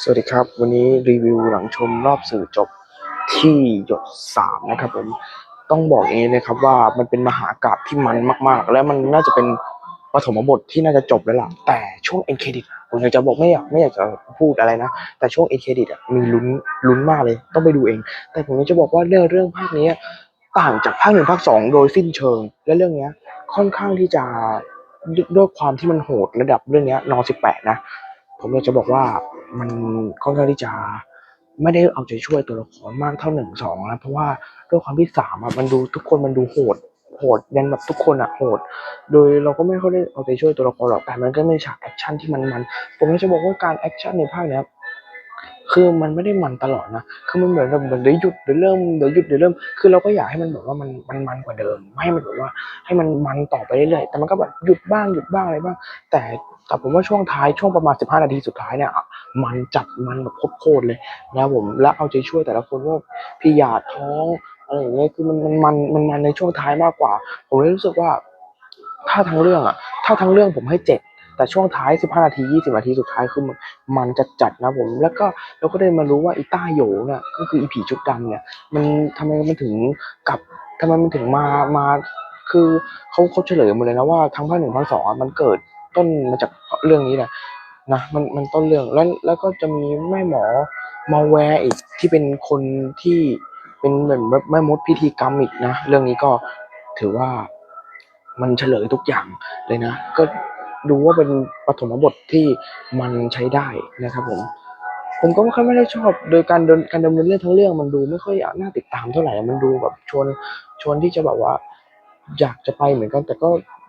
สวัสดีครับ วันนี้รีวิวหลังชมรอบสื่อจบที่หยดสามนะครับผมต้องบอกเองนะครับว่ามันเป็นมหากราบที่มันมาก ๆ และมันน่าจะเป็นปฐมบทที่น่าจะจบแล้วล่ะแต่ช่วงเอ็นเครดิตผมอยากจะบอกไม่อยากไม่อยากจะพูดอะไรนะแต่ช่วงเอ็นเครดิตอะมีลุ้นลุ้นมากเลย ต้องไปดูเอง แต่ผมอยากจะบอกว่าเรื่องเรื่องภาคนี้ต่างจากภาคหนึ่งภาคสองโดยสิ้นเชิง และเรื่องเนี้ยค่อนข้างที่จะด้วยความที่มันโหดระดับเรื่องเนี้ยนสิบแปดนะ ผมอยากจะบอกว่า มันค่อนข้างที่จะไม่ได้เอาใจช่วยตัวละครมากเท่าหนึ่งสองนะเพราะว่าด้วยความที่สามอะมันดูทุกคนมันดูโหดโหดยันแบบทุกคนอะโหด โดยเราก็ไม่ค่อยได้เอาใจช่วยตัวละครหรอกแต่มันก็ไมีฉากแอคชั่นที่มันมันผมอยากจะบอกว่าการแอคชั่นในภาคเนี้ยคือมันไม่ได้มันตลอดนะคือมันเหมือนแบบเหมือนเดี๋ยวหยุดเดี๋ยวเริ่มเดี๋ยวหยุดเดี๋ยวเริ่ม คือเราก็อยากให้มันแบบว่ามันมันมันกว่าเดิม ไม่ให้มันแบบว่าให้มันมันต่อไปเรื่อยๆแต่มันก็แบบหยุดบ้างหยุดบ้างอะไรบ้าง แต่ แต่ผมว่าช่วงท้ายช่วงประมาณ 15 นาทีสุดท้ายเนี่ยมันจัดมันแบบโคตรเลยนะครับผมแล้วเอาใจช่วยแต่ละคนว่าพี่หยาดท้องอะไรอย่างเงี้ยคือมันมันมันมันมันในช่วงท้ายมากกว่า ผมเลยรู้สึกว่า ถ้าทั้งเรื่องอะ ถ้าทั้งเรื่องผมให้เจ็ดแต่ช่วงท้าย 15 นาที 20 นาทีสุดท้ายคือมันมันจัดจัดนะผม แล้วก็เราก็ได้มารู้ว่าอ้ต้าโยเนี่ยก็คืออีผีชุดดำเนี่ย มันทำไมมันถึงกลับทำไมมันถึงมามาคือเขาเขาเฉลยหมดเลยนะว่าทั้งภาคหนึ่งภาคสองมันเกิด ต้นมาจากเรื่องนี้แหละนะมันมันต้นเรื่องแล้วแล้วก็จะมีแม่หมอมาแวร์อีกที่เป็นคนที่เป็นเหมือนแบบแม่มดพิธีกรรมอีกนะ เรื่องนี้ก็ถือว่ามันเฉลยทุกอย่างเลยนะ ก็ดูว่าเป็นปฐมบทที่มันใช้ได้นะครับผม ผมก็ไม่ค่อยไม่ได้ชอบ โดยการเดินการดำเนินเรื่องทั้งเรื่องมันดูไม่ค่อยน่าติดตามเท่าไหร่ มันดูแบบชวนชวนที่จะแบบว่า อยากจะไปเหมือนกันแต่ก็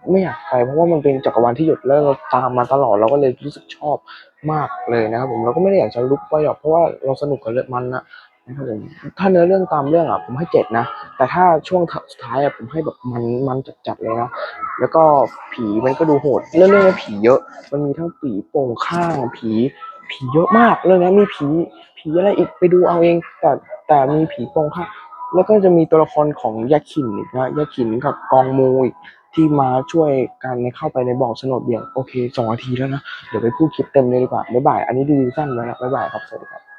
ไม่อยากไปเพราะว่ามันเป็นจักรวาลที่หยุดแล้วเราตามมาตลอดเราก็เลยรู้สึกชอบมากเลยนะครับผมเราก็ไม่ได้อยากจะลุกไปหรอกเพราะว่าเราสนุกกับเรื่องมันนะนะครับผมถ้าเนื้อเรื่องตามเรื่องอะผมให้เจ็ดนะ แต่ถ้าช่วงสุดท้ายอะผมให้แบบมันมันจัดๆเลยนะแล้วก็ผีมันก็ดูโหดเรื่องเรื่องผีเยอะ มันมีทั้งผีโป่งข้างผีผีเยอะมากเรื่องนี้มีผีผีอะไรอีกไปดูเอาเองแต่แต่มีผีโป่งข้าง แล้วก็จะมีตัวละครของยาขินอีกนะยาขินกับกองมูอีกที่มาช่วยกันในเข้าไปในบ่อสนดเบี่างโอเคสองนาทีแล้วนะ เดี๋ยวไปพูดคลิปเต็มเลยดีกว่าบ๊ายบาย อันนี้รีวิวสั้นแล้วนะบ๊ายบายครับ สวัสดีครับ